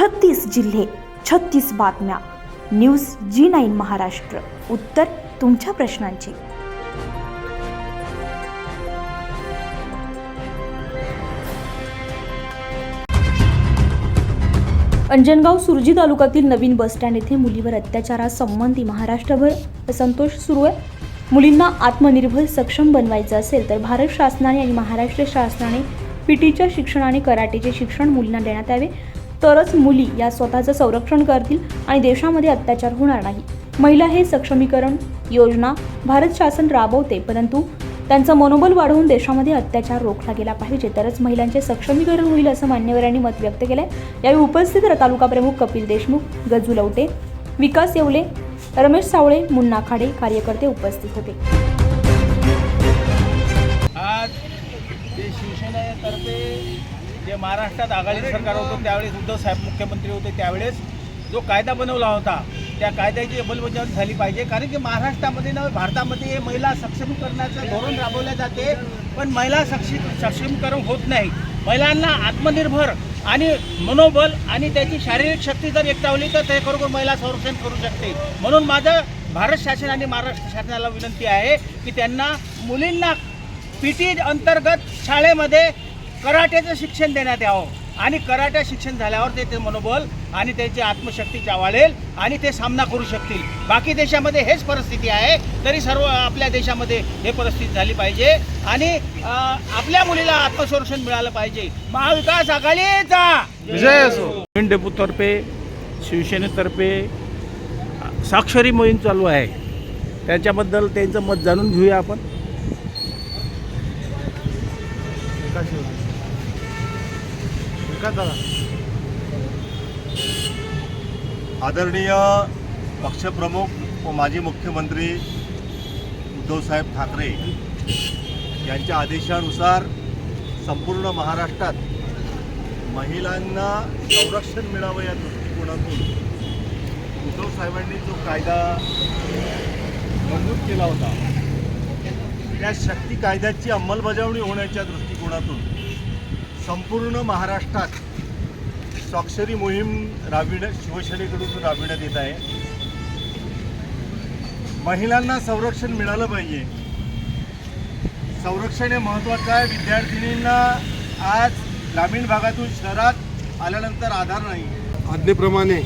छत्तीस जिल्हे छत्तीस बातम्या. News G nine Maharashtra. उत्तर तुमच्या प्रश्नांची. अंजनगाव सुरजी तालुक्यातील नवीन बसस्टँड येथे मुलीवर अत्याचारासंबंधी महाराष्ट्रभर असंतोष सुरू आहे. मुलींना आत्मनिर्भर सक्षम बनवायचं असेल तर भारत शासनाने आणि महाराष्ट्र शासनाने पीटीच्या शिक्षण आणि कराटेचे शिक्षण मुलींना देण्यात यावे. तरच मुली या स्वतःचं संरक्षण करतील आणि देशामध्ये अत्याचार होणार नाही. महिला हे सक्षमीकरण योजना भारत शासन राबवते परंतु त्यांचं मनोबल वाढवून देशामध्ये अत्याचार रोखला गेला पाहिजे. तरच महिलांचे सक्षमीकरण होईल असं मान्यवरांनी मत व्यक्त केलं आहे यावेळी उपस्थित तालुका प्रमुख कपिल देशमुख गजू लवटे विकास येवले रमेश सावळे मुन्ना खाडे कार्यकर्ते उपस्थित होते. जे महाराष्ट्रात आघाडी सरकार होतं त्यावेळेस उद्धव साहेब मुख्यमंत्री होते त्यावेळेस जो कायदा बनवला होता त्या कायद्याची अंमलबजावणी झाली पाहिजे. कारण की महाराष्ट्रामध्ये नव्हे भारतामध्ये महिला सक्षमीकरणाचं धोरण राबवले जाते पण महिला सक्षी सक्षमीकरण होत नाही. महिलांना आत्मनिर्भर आणि मनोबल आणि त्याची शारीरिक शक्ती जर एकटावली तर ते खरोखर महिला संरक्षण करू शकते. म्हणून माझं भारत शासन आणि महाराष्ट्र शासनाला विनंती आहे की त्यांना मुलींना पी टी अंतर्गत शाळेमध्ये कराटेचं शिक्षण देण्यात यावं. आणि कराटे शिक्षण झाल्यावर ते ते मनोबल आणि त्यांची आत्मशक्ती वाढेल आणि ते सामना करू शकतील. बाकी देशामध्ये हेच परिस्थिती आहे तरी सर्व आपल्या देशामध्ये हे परिस्थिती झाली पाहिजे. आणि आपल्या मुलीला आत्मसंरक्षण मिळालं पाहिजे. महाविकास आघाडीचा! विजय असो. डेपूतर्फे शिवसेनेतर्फे साक्षरी मोहीम चालू आहे. त्याच्याबद्दल त्यांचं मत जाणून घेऊया आपण. आदरणीय पक्षप्रमुख व माजी मुख्यमंत्री उद्धवसाहेब ठाकरे यांच्या आदेशानुसार संपूर्ण महाराष्ट्रात महिलांना संरक्षण मिळावं या दृष्टिकोनातून उद्धव साहेबांनी जो कायदा मंजूर केला होता त्या शक्ती कायद्याची अंमलबजावणी होण्याच्या दृष्टिकोनातून संपूर्ण महाराष्ट्रात स्वाक्षरी मोहीम राबविण्यात शिवसेनेकडून राबविण्यात येत आहे. महिलांना संरक्षण मिळालं पाहिजे. संरक्षण हे महत्त्वाचं आहे. विद्यार्थिनींना आज ग्रामीण भागातून शहरात आल्यानंतर आधार नाही. आज्ञेप्रमाणे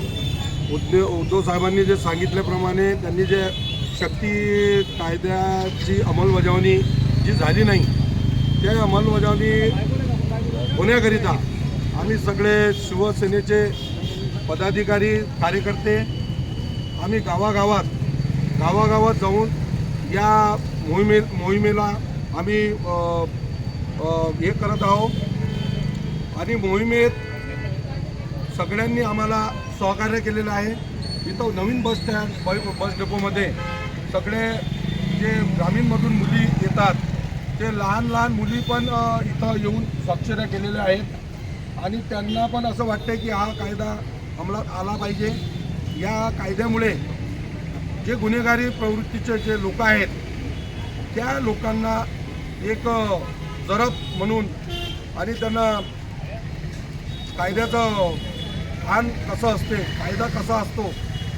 उद्योग उद्धव साहेबांनी जे सांगितल्याप्रमाणे त्यांनी जे शक्ती कायद्याची अंमलबजावणी जी झाली नाही त्या अंमलबजावणी होण्याकरिता आम्ही सगळे शिवसेनेचे पदाधिकारी कार्यकर्ते आम्ही गावागावात गावागावात जाऊन या मोहिमे मोहिमेला आम्ही हे करत आहोत. आणि मोहिमेत सगळ्यांनी आम्हाला सहकार्य केलेलं आहे. इथं नवीन बस स्टँड ब- बस डेपोमध्ये सगळे जे ग्रामीणमधून मुली येतात ते लहान लहान मुली पण इथं येऊन स्वाक्षऱ्या केलेल्या आहेत. आणि त्यांना पण असं वाटतं की हा कायदा अंमलात आला पाहिजे. या कायद्यामुळे जे गुन्हेगारी प्रवृत्तीचे जे लोक आहेत त्या लोकांना एक जरब म्हणून आणि त्यांना कायद्याचं भान कसं असते कायदा कसा असतो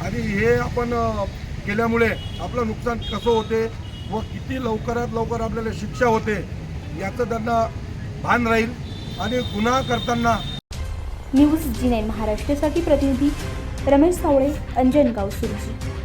आणि हे आपण केल्यामुळे आपलं नुकसान कसं होते व किती लवकरात लवकर आपल्याला शिक्षा होते याचं त्यांना भान राहील आणि गुन्हा करताना न्यूज जी नाईन महाराष्ट्रासाठी प्रतिनिधी रमेश सावळे अंजनगाव सुरजी